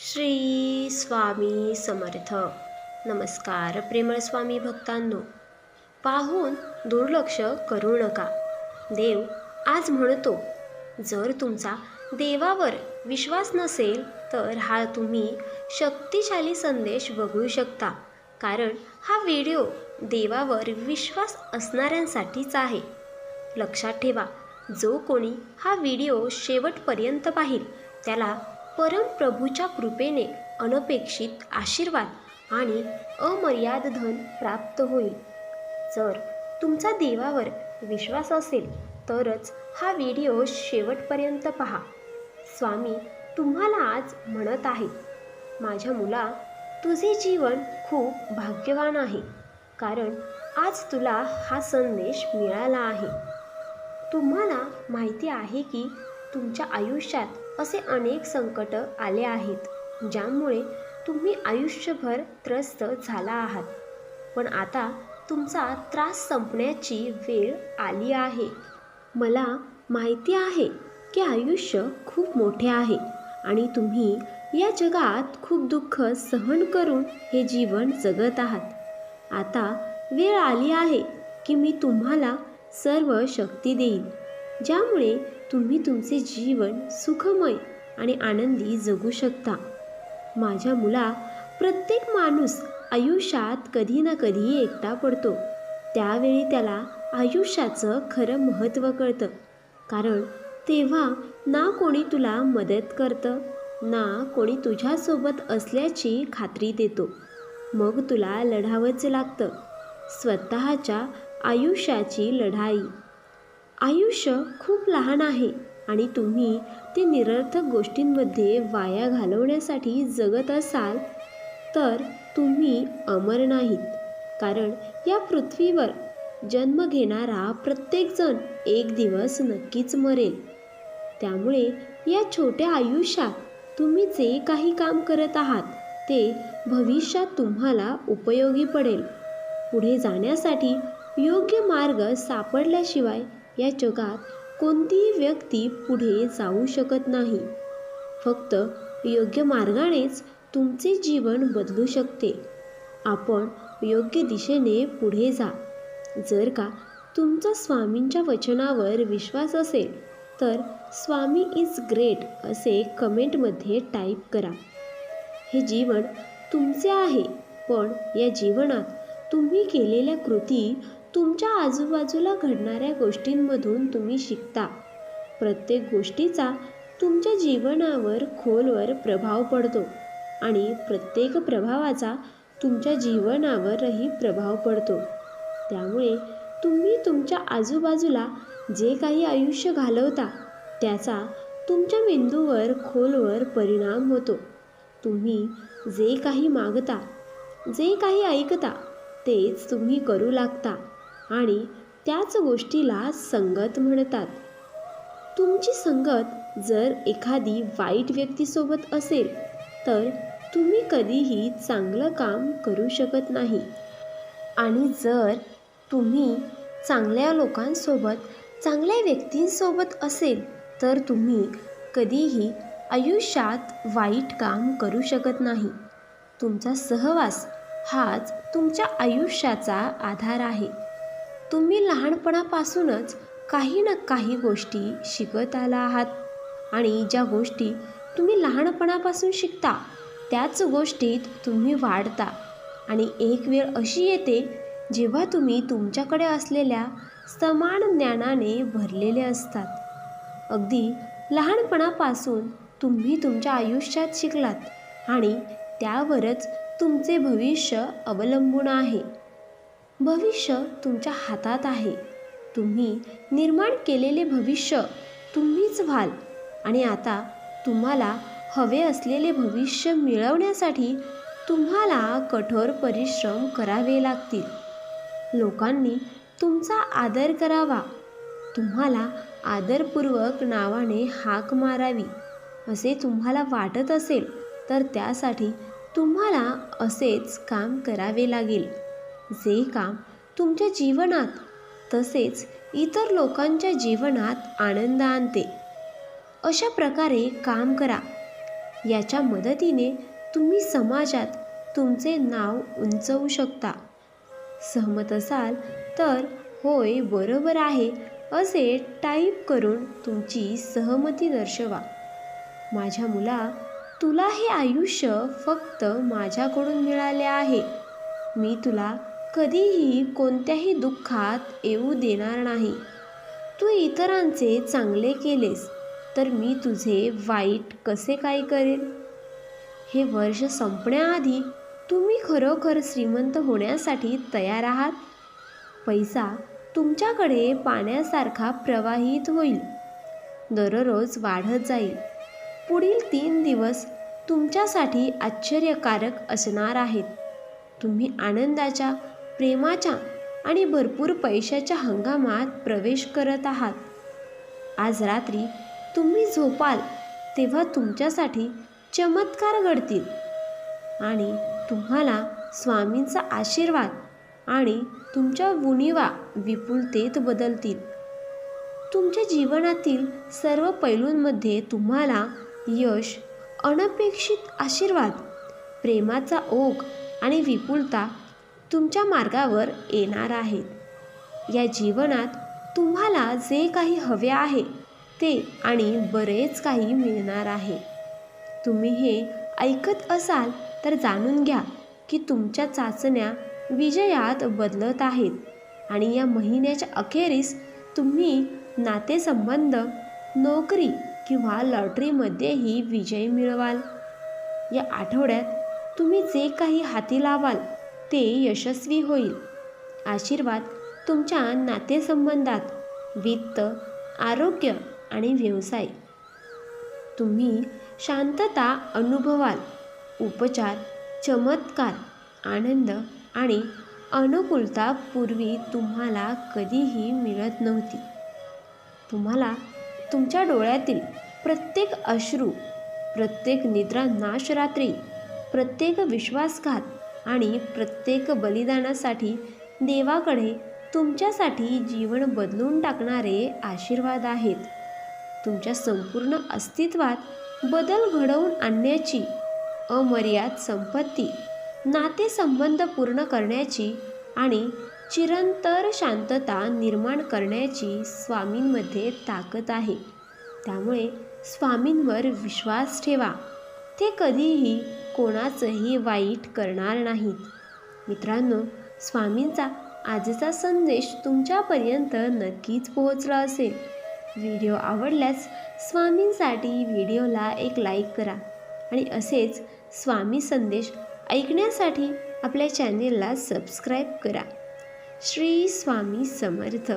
श्री स्वामी समर्थ. नमस्कार प्रेमळ स्वामी भक्तांनो. पाहून दुर्लक्ष करू नका. देव आज म्हणतो जर तुमचा देवावर विश्वास नसेल तर हा तुम्ही शक्तिशाली संदेश बघू शकता. कारण हा व्हिडिओ देवावर विश्वास असणाऱ्यांसाठीच आहे. लक्षात ठेवा जो कोणी हा व्हिडिओ शेवटपर्यंत पाहिल त्याला परमप्रभूच्या कृपेने अनपेक्षित आशीर्वाद आणि अमर्याद धन प्राप्त होईल. जर तुमचा देवावर विश्वास असेल तरच हा व्हिडिओ शेवटपर्यंत पहा. स्वामी तुम्हाला आज म्हणत आहे माझ्या मुला तुझे जीवन खूप भाग्यवान आहे कारण आज तुला हा संदेश मिळाला आहे. तुम्हाला माहिती आहे की तुमच्या आयुष्यात असे अनेक संकट आले आहेत ज्यामुळे तुम्ही आयुष्यभर त्रस्त झाला आहात. पण आता तुमचा त्रास संपण्याची वेळ आली आहे. मला माहिती आहे की आयुष्य खूप मोठे आहे आणि तुम्ही या जगात खूप दुःख सहन करून हे जीवन जगत आहात. आता वेळ आली आहे की मी तुम्हाला सर्व शक्ती देईन. ज्यामुळे तुम्ही तुमचे जीवन सुखमय आणि आनंदी जगू शकता. माझ्या मुला प्रत्येक माणूस आयुष्यात कधी ना कधी एकटा पडतो. त्यावेळी त्याला आयुष्याचं खरं महत्त्व कळतं. कारण तेव्हा ना कोणी तुला मदत करतं ना कोणी तुझ्यासोबत असल्याची खात्री देतो. मग तुला लढावंच लागतं. स्वतःच्या आयुष्याची लढाई. आयुष्य खूप लहान आहे आणि तुम्ही ते निरर्थक गोष्टींमध्ये वाया घालवण्यासाठी जगत असाल तर तुम्ही अमर नाहीत. कारण या पृथ्वीवर जन्म घेणारा प्रत्येकजण एक दिवस नक्कीच मरेल. त्यामुळे या छोट्या आयुष्यात तुम्ही जे काही काम करत आहात ते भविष्यात तुम्हाला उपयोगी पडेल. पुढे जाण्यासाठी योग्य मार्ग सापडल्याशिवाय या जगात कोणतीही व्यक्ती पुढे जाऊ शकत नाही. फक्त योग्य मार्गानेच तुमचे जीवन बदलू शकते. आपण योग्य दिशेने पुढे जा. जर का तुमचा स्वामींच्या वचनावर विश्वास असेल तर स्वामी इज ग्रेट असे कमेंटमध्ये टाईप करा. हे जीवन तुमचे आहे पण या जीवनात तुम्ही केलेल्या कृती तुमच्या आजूबाजूला घडणाऱ्या गोष्टींमधून तुम्ही शिकता. प्रत्येक गोष्टीचा तुमच्या जीवनावर खोलवर प्रभाव पडतो आणि प्रत्येक प्रभावाचा तुमच्या जीवनावरही प्रभाव पडतो. त्यामुळे तुम्ही तुमच्या आजूबाजूला जे काही आयुष्य घालवता त्याचा तुमच्या मेंदूवर खोलवर परिणाम होतो. तुम्ही जे काही मागता जे काही ऐकता तेच तुम्ही करू लागता. आणि त्याच गोष्टीला संगत म्हणतात. तुमची संगत जर एखादी वाईट व्यक्तीसोबत असेल तर तुम्ही कधीही चांगलं काम करू शकत नाही. आणि जर तुम्ही चांगल्या लोकांसोबत चांगल्या व्यक्तींसोबत असेल तर तुम्ही कधीही आयुष्यात वाईट काम करू शकत नाही. तुमचा सहवास हाच तुमच्या आयुष्याचा आधार आहे. तुम्ही लहानपणापासूनच काही ना काही गोष्टी शिकत आला आहात. आणि ज्या गोष्टी तुम्ही लहानपणापासून शिकता त्याच गोष्टीत तुम्ही वाढता. आणि एक वेळ अशी येते जेव्हा तुम्ही तुमच्याकडे असलेल्या समान ज्ञानाने भरलेले असतात. अगदी लहानपणापासून तुम्ही तुमच्या आयुष्यात शिकलात आणि त्यावरच तुमचे भविष्य अवलंबून आहे. भविष्य तुमच्या हातात आहे. तुम्ही निर्माण केलेले भविष्य तुम्हीच व्हाल. आणि आता तुम्हाला हवे असलेले भविष्य मिळवण्यासाठी तुम्हाला कठोर परिश्रम करावे लागतील. लोकांनी तुमचा आदर करावा. तुम्हाला आदरपूर्वक नावाने हाक मारावी. असे तुम्हाला वाटत असेल तर त्यासाठी तुम्हाला असेच काम करावे लागेल. जे काम तुमच्या जीवनात तसेच इतर लोकांच्या जीवनात आनंद आणते. अशा प्रकारे काम करा. याच्या मदतीने तुम्ही समाजात तुमचे नाव उंचवू शकता. सहमत असाल तर होय बरोबर आहे असे टाईप करून तुमची सहमती दर्शवा. माझ्या मुला तुला हे आयुष्य फक्त माझ्याकडून मिळाले आहे. मी तुला कधीही कोणत्याही दुःखात येऊ देणार नाही. तू इतरांचे चांगले केलेस तर मी तुझे वाईट कसे काय करेल हे वर्ष संपण्याआधी तुम्ही खरोखर श्रीमंत होण्यासाठी तयार आहात? पैसा तुमच्याकडे पाण्यासारखा प्रवाहित होईल. दररोज वाढत जाईल. पुढील तीन दिवस तुमच्यासाठी आश्चर्यकारक असणार आहेत. तुम्ही आनंदाच्या प्रेमाच्या आणि भरपूर पैशाच्या हंगामात प्रवेश करत आहात. आज रात्री तुम्ही झोपाल तेव्हा तुमच्यासाठी चमत्कार घडतील आणि तुम्हाला स्वामींचा आशीर्वाद आणि तुमच्या उणीवा विपुलतेत बदलतील. तुमच्या जीवनातील सर्व पैलूंमध्ये तुम्हाला यश अनपेक्षित आशीर्वाद प्रेमाचा ओघ आणि विपुलता तुमच्या मार्गावर येणार आहेत. या जीवनात तुम्हाला जे काही हवे आहे ते आणि बरेच काही मिळणार आहे. तुम्ही हे ऐकत असाल तर जाणून घ्या की तुमच्या चाचण्या विजयात बदलत आहेत आणि या महिन्याच्या अखेरीस तुम्ही नातेसंबंध नोकरी किंवा लॉटरीमध्येही विजय मिळवाल. या आठवड्यात तुम्ही जे काही हाती लावाल ते यशस्वी होईल. आशीर्वाद तुमच्या नातेसंबंधात वित्त आरोग्य आणि व्यवसाय. तुम्ही शांतता अनुभवाल उपचार चमत्कार आनंद आणि अनुकूलता पूर्वी तुम्हाला कधीही मिळत नव्हती. तुम्हाला तुमच्या डोळ्यातील प्रत्येक अश्रू प्रत्येक निद्रा नाश रात्री प्रत्येक विश्वासघात आणि प्रत्येक बलिदानासाठी देवाकडे तुमच्यासाठी जीवन बदलून टाकणारे आशीर्वाद आहेत. तुमच्या संपूर्ण अस्तित्वात बदल घडवून आणण्याची अमर्याद संपत्ती नातेसंबंध पूर्ण करण्याची आणि चिरंतर शांतता निर्माण करण्याची स्वामींमध्ये ताकद आहे. त्यामुळे स्वामींवर विश्वास ठेवा. ते कधीही कोणाचंही वाईट करणार नाहीत. मित्रांनो स्वामींचा आजचा संदेश तुमच्यापर्यंत नक्कीच पोहोचला असेल. व्हिडिओ आवडल्यास स्वामींसाठी व्हिडिओला एक लाईक करा आणि असेच स्वामी संदेश ऐकण्यासाठी आपल्या चॅनेलला सबस्क्राईब करा. श्री स्वामी समर्थ.